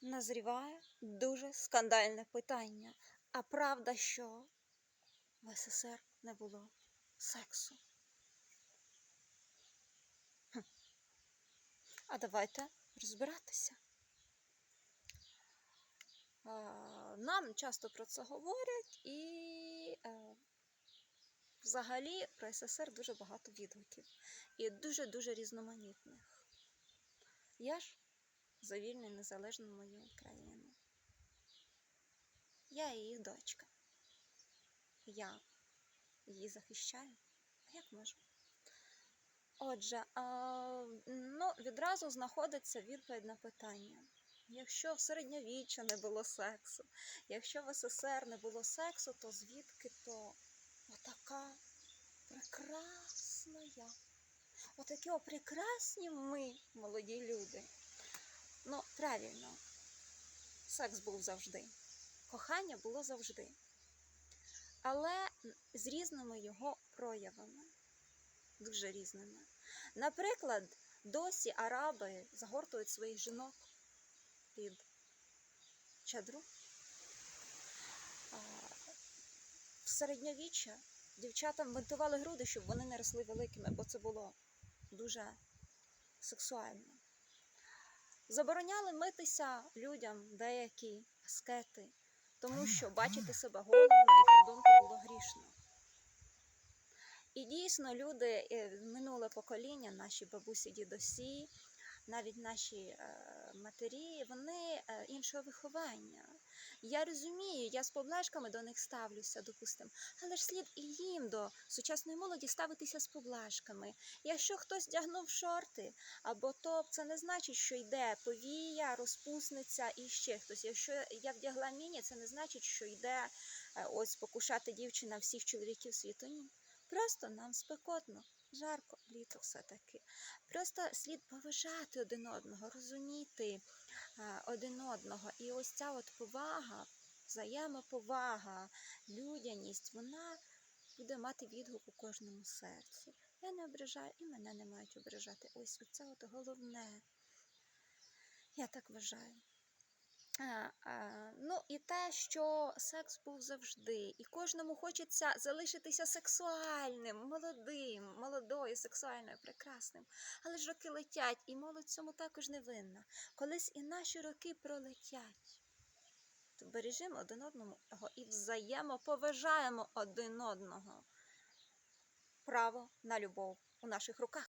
назріває дуже скандальне питання. А правда, що в СССР не було сексу? Хм. А давайте розбиратися. Нам часто про це говорять, і е, взагалі про СССР дуже багато відгуків і дуже-дуже різноманітних. Я ж за вільну і незалежну мою Україну. Я її дочка. Я її захищаю, як можу. Отже, а, ну, відразу знаходиться відповідь на питання. Якщо в середньовіччя не було сексу, якщо в СССР не було сексу, то звідки то отака прекрасна я? Отакі о прекрасні ми, молоді люди. Ну, правильно, секс був завжди. Кохання було завжди. Але з різними його проявами. Дуже різними. Наприклад, досі араби загортують своїх жінок під чадру. В середньовіччя дівчатам бинтували груди, щоб вони не росли великими, бо це було дуже сексуально. Забороняли митися людям деякі аскети, тому що бачити себе голим, на їхню думку, було грішно. І дійсно люди, е, минуле покоління, наші бабусі, дідусі, навіть наші е, матері, вони е, іншого виховання. Я розумію, я з поблажками до них ставлюся, допустимо, але ж слід і їм до сучасної молоді ставитися з поблажками. Якщо хтось вдягнув шорти або топ, це не значить, що йде повія, розпусниця і ще хтось. Якщо я вдягла міні, це не значить, що йде е, ось покушати дівчина всіх чоловіків світу. Ні. Просто нам спекотно, жарко, літо все-таки. Просто слід поважати один одного, розуміти один одного. І ось ця от повага, взаємоповага, людяність, вона буде мати відгук у кожному серці. Я не ображаю і мене не мають ображати. Ось це от головне. Я так вважаю. А, а, ну і те, що секс був завжди, і кожному хочеться залишитися сексуальним, молодим, молодою, сексуальною, прекрасним. Але ж роки летять, і молодь цьому також не винна. Колись і наші роки пролетять. То бережемо один одного і взаємоповажаємо один одного. Право на любов у наших руках.